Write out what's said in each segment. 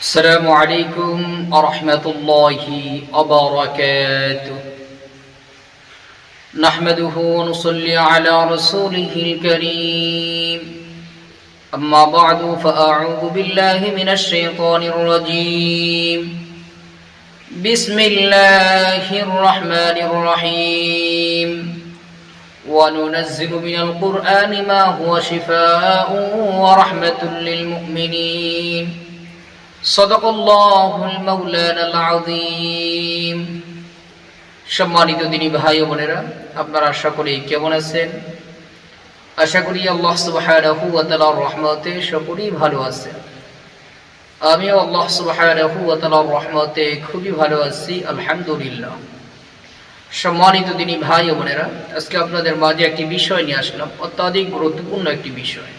السلام عليكم ورحمة الله وبركاته. نحمده ونصلي على رسوله الكريم. أما بعد فأعوذ بالله من الشيطان الرجيم. بسم الله الرحمن الرحيم. وننزل من القرآن ما هو شفاء ورحمة للمؤمنين. صدق الله المولانا العظيم সম্মানিত দিনী ভাই ও বোনেরা আপনারা সকলেই কেমন আছেন আশা করি আল্লাহ সুবহানাহু ওয়া তাআলার রহমতে সকলেই ভালো আছেন আমিও আল্লাহ সুবহানাহু ওয়া তাআলার রহমতে খুবই ভালো আছি আলহামদুলিল্লাহ সম্মানিত দিনী ভাই ও বোনেরা আজকে আপনাদের মাঝে একটি বিষয় নিয়ে আসলাম অত্যাধিক গুরুত্বপূর্ণ একটি বিষয়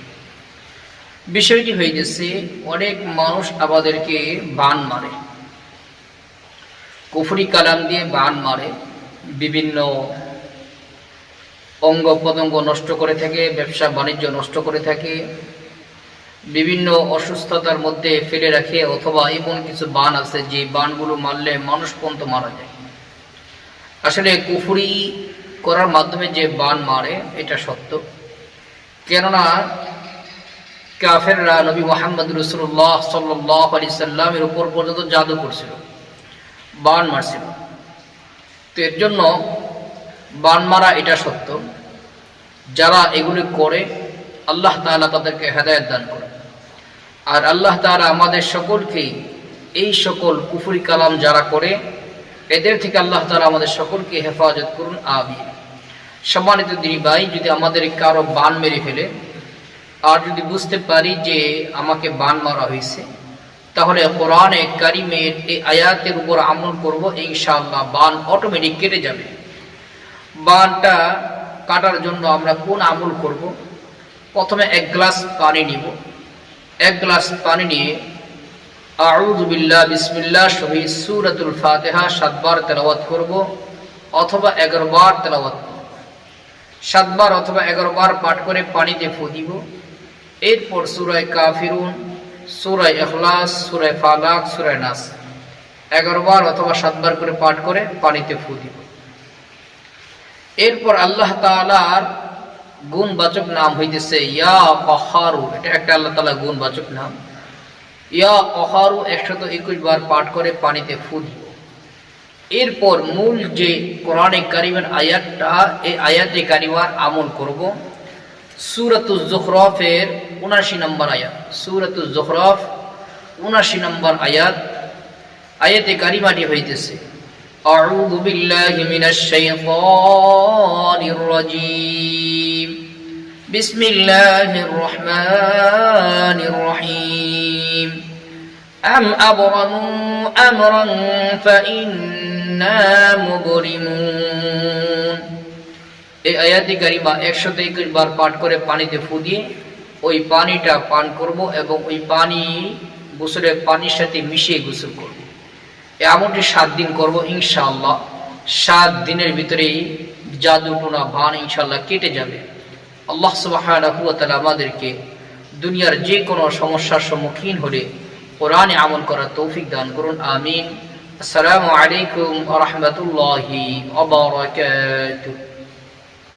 বিষয়টি হয়ে গেছে অনেক মানুষ আমাদেরকে বান মারে। কুফরি কালাম দিয়ে বান মারে, বিভিন্ন অঙ্গ প্রত্যঙ্গ নষ্ট করে থাকে, ব্যবসা বাণিজ্য নষ্ট করে থাকে, বিভিন্ন অসুস্থতার মধ্যে ফেলে রাখে, অথবা এমন কিছু বান আছে, যে বানগুলো মারলে মানুষ পর্যন্ত মারা যায়। আসলে কুফুরি করার মাধ্যমে যে বান মারে, এটা সত্য। কেননা কাফেররা নবী মোহাম্মদ রসুল্লাহ সাল্লাহ আলি সাল্লামের উপর পর্যন্ত জাদু করছিল, বান মারছিল। তো এর জন্য বান মারা এটা সত্য, যারা এগুলি করে, আল্লাহ তাআলা তাদেরকে হেদায়ত দান করে। আর আল্লাহ তাআলা আমাদের সকলকেই এই সকল কুফরি কালাম যারা করে, এদের থেকে আল্লাহ তাআলা আমাদের সকলকে হেফাজত করুন, আমিন। সম্মানিত দিনী ভাই, যদি আমাদের কারও বান মেরে ফেলে আর যদি বুঝতে পারি যে আমাকে বান মারা হয়েছে, তাহলে কোরআনে কারিমের এই আয়াতের উপর আমল করব, ইনশাআল্লাহ। বান অটোমেটিক কেটে যাবে। বানটা কাটার জন্য আমরা কোন আমল করব? প্রথমে এক গ্লাস পানি নিব। এক গ্লাস পানি নিয়ে আউযু বিল্লাহ, বিসমিল্লাহ শহীদ সূরাতুল ফাতিহা সাতবার তেলাওয়াত করব, অথবা এগারো বার তেলাওয়াত সাতবার অথবা এগারো বার পাঠ করে পানিতে ফু দিব। এরপর সুরায় কাফিরুন, সুরায় এখলাস সুরায় ফালাক সুরায় নাস। এগারো বার অথবা সাতবার করে পাঠ করে পানিতে ফু দিব। এরপর আল্লাহ তালার গুণবাচক নাম হইতেছে ইয়া কহারু। এটা একটা আল্লাহ তালা গুণবাচক নাম। ইয়া কহারু একশত একুশ বার পাঠ করে পানিতে ফু দিব। এরপর মূল যে কোরআনে কারিমের আয়াতটা, এই আয়াতে কারিমার আমল করব। সুরাতুল জোখরফের উনাশি নম্বর আয়াত সুরাতুল জোখরফ উনাশি নম্বর আয়াত আয়াতে কারিমাটি হইতেছে أعوذ بالله من الشيطان الرجيم بسم الله الرحمن الرحيم أم أبرموا أمرا فإنا مبرمون এই আয়াতি কারিমা একশত একুশ বার পাঠ করে পানিতে ফু দিয়ে ওই পানিটা পান করব এবং ওই পানি গোসলের পানির সাথে মিশিয়ে গোসল করব। এই সাত দিন করব ইনশাআল্লাহ। সাত দিনের ভিতরেই জাদু টোনা ভান ইনশাআল্লাহ কেটে যাবে। আল্লাহ সুবহানাহু আমাদেরকে দুনিয়ার যে কোনো সমস্যার সম্মুখীন হলে কোরআনে আমল করার তৌফিক দান করুন, আমিন। আসসালামু আলাইকুম রাহমাতুল্লাহি